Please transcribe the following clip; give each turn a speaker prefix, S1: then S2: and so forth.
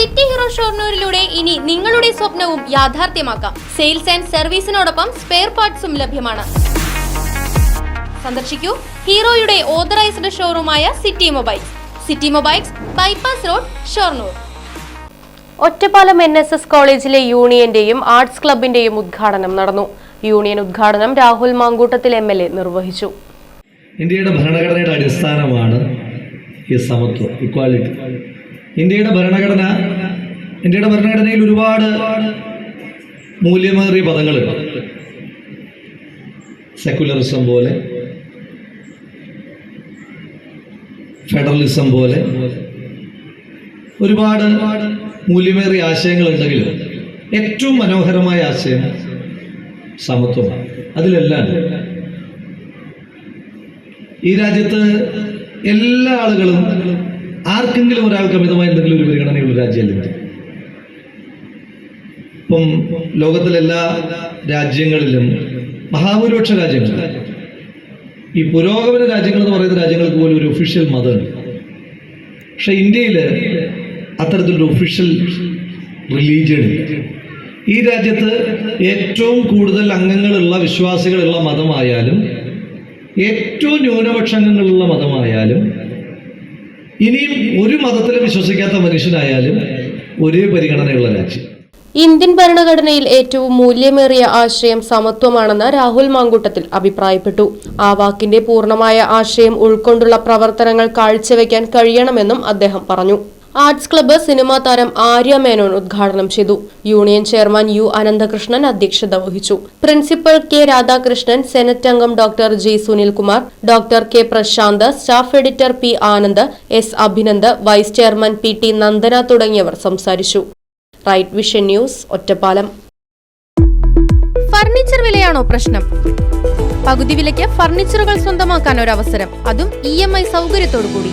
S1: City hero ഷോർണൂരിലൂടെ ഇനി നിങ്ങളുടെ സ്വപ്നവും യാഥാർത്ഥ്യമാക്കാം. സെയിൽസ് ആൻഡ് സർവീസിനോടൊപ്പം സ്പെയർ പാർട്സും ലഭ്യമാണ്. സന്ദർശിക്കൂ ഹീറോയുടെ authorised ഷോറൂമായ City Mobiles. City Mobiles bypass road Shoranur.
S2: Ottapalam N S S കോളേജിലെ യൂണിയന്റെയും ആർട്സ് ക്ലബിന്റെയും ഉദ്ഘാടനം നടന്നു. യൂണിയൻ ഉദ്ഘാടനം Rahul Mamkootathil M L A നിർവഹിച്ചു.
S3: ഇന്ത്യയുടെ ഭരണഘടനയുടെ അടിസ്ഥാനമാണ് ഈ സമത്വം ഇക്വാലിറ്റി ഇന്ത്യയുടെ ഭരണഘടന ഇന്ത്യയുടെ ഭരണഘടനയിൽ ഒരുപാട് മൂല്യമേറിയ പദങ്ങളുണ്ട് സെക്കുലറിസം പോലെ ഫെഡറലിസം പോലെ ഒരുപാട് മൂല്യമേറിയ ആശയങ്ങളുണ്ടെങ്കിലും ഏറ്റവും മനോഹരമായ ആശയം സമത്വമാണ്. അതിലെല്ലാം ഈ രാജ്യത്ത് എല്ലാ ആളുകളും ആർക്കെങ്കിലും ഒരാൾക്ക് അമിതമായ എന്തെങ്കിലും ഒരു പരിഗണനയുള്ള രാജ്യമല്ല ഇന്ത്യ ഇപ്പം ലോകത്തിലെല്ലാ രാജ്യങ്ങളിലും മഹാഭൂരിപക്ഷ രാജ്യങ്ങൾ ഈ പുരോഗമന രാജ്യങ്ങൾ എന്ന് പറയുന്ന രാജ്യങ്ങൾക്ക് പോലും ഒരു ഒഫീഷ്യൽ മതമുണ്ട് പക്ഷെ ഇന്ത്യയിൽ അത്തരത്തിലൊരു ഒഫീഷ്യൽ റിലീജിയൻ ഈ രാജ്യത്ത് ഏറ്റവും കൂടുതൽ അംഗങ്ങളുള്ള വിശ്വാസികളുള്ള മതമായാലും ഏറ്റവും ന്യൂനപക്ഷ അംഗങ്ങളുള്ള മതമായാലും ഇനിയും ഒരു മതത്തിൽ വിശ്വസിക്കാത്ത മനുഷ്യനായാലും ഒരേ പരിഗണനയുള്ള രാജ്യം.
S2: ഇന്ത്യൻ ഭരണഘടനയിൽ ഏറ്റവും മൂല്യമേറിയ ആശയം സമത്വമാണെന്ന് രാഹുൽ മാങ്കൂട്ടത്തിൽ അഭിപ്രായപ്പെട്ടു. ആ വാക്കിന്റെ പൂർണമായ ആശയം ഉൾക്കൊണ്ടുള്ള പ്രവർത്തനങ്ങൾ കാഴ്ചവെക്കാൻ കഴിയണമെന്നും അദ്ദേഹം പറഞ്ഞു. ആർട്സ് ക്ലബ്ബ് സിനിമാ താരം ആര്യ മേനോൻ ഉദ്ഘാടനം ചെയ്തു. യൂണിയൻ ചെയർമാൻ യു അനന്തകൃഷ്ണൻ അധ്യക്ഷത വഹിച്ചു. പ്രിൻസിപ്പൽ കെ രാധാകൃഷ്ണൻ സെനറ്റ് അംഗം doctor G Sunilkumar doctor K Prasanth staff editor P Anand S Abhinand vice chairman P T Nandana തുടങ്ങിയവർ സംസാരിച്ചു. Right Vision News Ottapalam.
S1: Furniture വിലയാണോ പ്രശ്നം? പകുതി വിലയ്ക്ക് ഫർണിച്ചറുകൾ സ്വന്തമാക്കാൻ ഒരു അവസരം അതും ഇ എം ഐ സൗകര്യത്തോടു കൂടി